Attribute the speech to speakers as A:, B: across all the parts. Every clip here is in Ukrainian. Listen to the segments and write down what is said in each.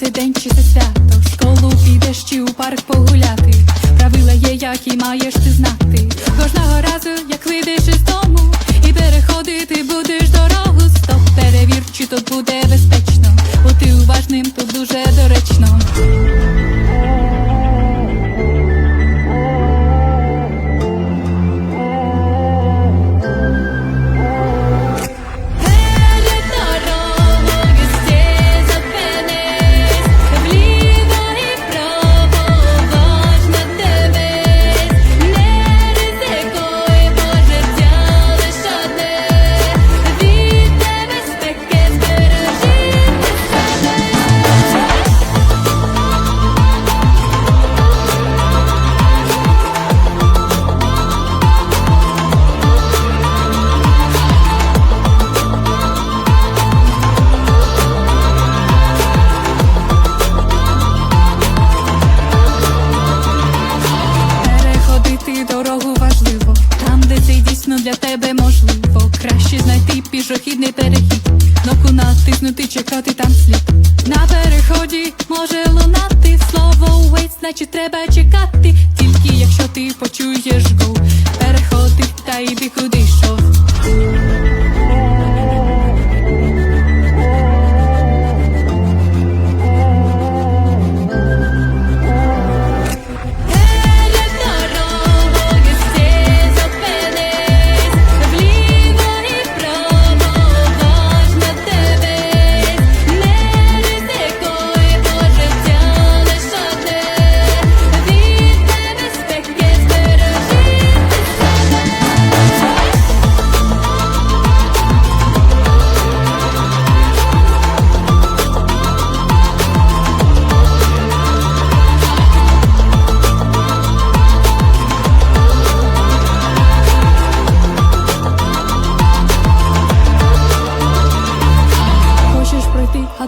A: це день, чи це свято, в школу підеш чи у парк погуляти. Правила є, які маєш ти знати. Кожного разу, як вийдеш із дому, і переходити будеш дорогу, стоп перевір, чи тут буде безпечно. Бути уважним, тут дуже доречно. Для тебе можливо. Краще знайти пішохідний перехід, Ногу натиснути, чекати там слід. На переході може лунати слово wait, значить треба чекати. Тільки якщо ти почуєш go переходи та йди куди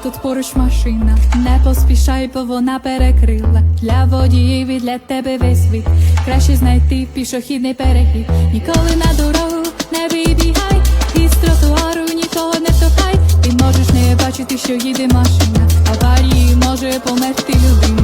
A: тут поруч машина. Не поспішай, бо вона перекрила. Для водіїв і для тебе весь світ. Краще знайти пішохідний перехід. Ніколи на дорогу не вибігай, із тротуару нікого не втопай. Ти можеш не бачити, що їде машина. Аварії може померти людина.